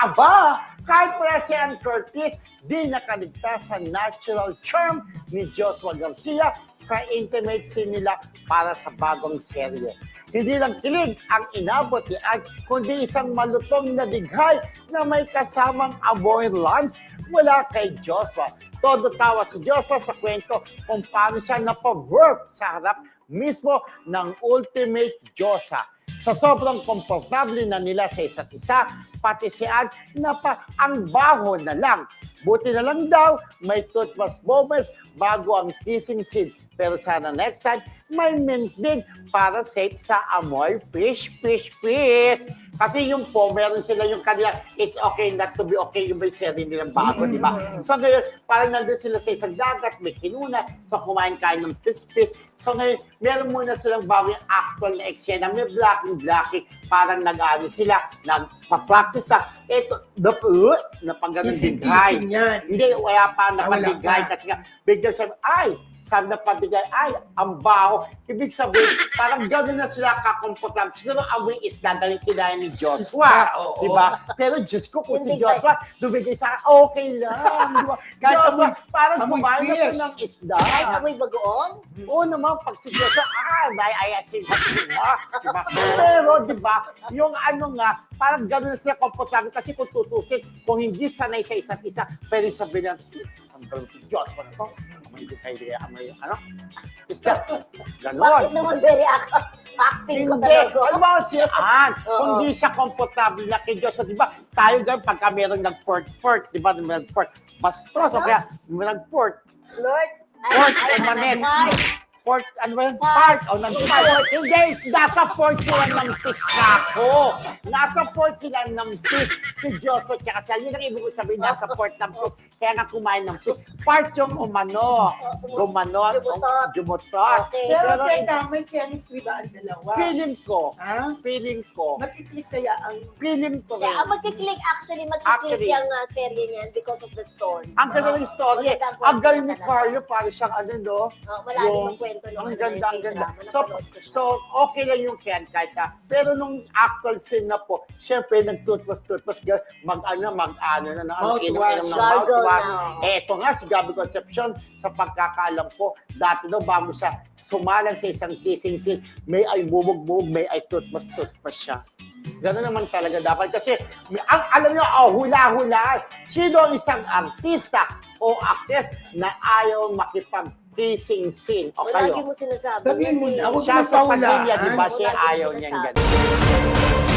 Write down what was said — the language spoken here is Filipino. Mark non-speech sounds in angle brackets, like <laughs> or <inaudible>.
aba, kahit pala si Ann Curtis, di nakaligtas sa natural charm ni Joshua Garcia sa intimate scene nila para sa bagong serye. Hindi lang kilig ang inabot ni Ann, kundi isang malutong na dighay na may kasamang lunch mula kay Joshua. Todo tawa si Joshua sa kwento kung paano siya napag-work sa harap mismo ng ultimate Diyosa. Sa sobrang komportable na nila sa isa't isa, pati si Ann na pa ang baho na lang. Buti na lang daw, may toothbrush moments bago ang kissing scene. Pero sana next time, may mint din para safe sa amoy fish, fish, fish. Kasi yung po, meron sila yung kanila, it's okay not to be okay, yung may serie nilang bago, di ba? So ngayon, parang nandun sila sa isang dagat, may kinuna, so kumain kain ng fish-fish. So ngayon, meron muna silang bago yung actual na eksena, may blocking-blocking, parang nag-ano sila, nagpa-practice na, eto, the, uh, na pag ganun Kissing, dighay. kissing yan. Hindi, wala pa Ah, wala pa. kasi nga, biglang sabi, ay, sabi na padigay, ay, ang baho. Ibig sabihin, <laughs> parang gano'n na sila kakomportable. Siguro amoy isda dahil kinaya ni Joshua. Isda, oo. Di ba? Pero Diyos ko, kung si Hindi Joshua, dumigay sa akin, okay lang. Di ba? <laughs> Kahit Joshua, amoy- parang amoy kumain na fish. ng isda. Kahit amoy bagoong. Oo naman, pag si Joshua, ah, may ayasin ka diba? diba? Pero, di ba, yung ano nga, parang gano'n na sila komportable kasi kung tutusin, kung hindi sanay sa isa't isa, pwede sabihin na, "Hmm, ang galing si Joshua na to, amoy hindi kayo, amoy, ano? Isda, Bakit gano'n. naman very ac- acting ko Hindi. talaga? Alam mo si Ann, Oo. kung di siya komportable na kay Diyos, di ba, tayo ganun pagka merong nag-port-port, di ba, nag-port, bastos, o kaya nag-port, Lord, Port o manet. Port, ano ba yun? Part o ng part. Hindi, nasa port sila ng fish kako. Nasa port sila ng fish. Si Joshua tsaka siya. Yun ang ibig ko sabihin, nasa port ng fish. Kaya nga kumain ng fish. Part yung umano. Gumanot. Jumutot. Jumutot. Okay. Pero teka, may chemistry ba ang dalawa? feeling ko, Ha? feeling ko, Nakiklik kaya ang... feeling ko Yeah, rin. ang magkiklik, actually, magkiklik Actually. yung uh, serye niyan because of the story. Ang ganda ng story. Ang galing ni Carlo, para siyang ano, no? Oh, malalim Yung- kwento Ang ano, ganda, ang yung ganda. So, so okay lang yung Ken kahit ka. Pero nung actual scene na po, syempre ga- mag-ano, mag-ano na, na ano, inom-inom ng mouthwash. Na. Eh, ito nga, si Gabby Concepcion, sa pagkakaalam ko, dati daw bago siya sumalang sa isang kissing scene, may ay bubog-bubog, may ay toothwash siya. Gano'n naman talaga dapat. Kasi, may- ang, alam niyo, oh, hula-hula. Sino ang isang artista o actress na ayaw makipag-kissing scene? O Lagi kayo? mo sinasabi. Sabihin mo na, huwag Siya sa pamilya, di ba? Siya ayaw niyang sinasabi. ganun.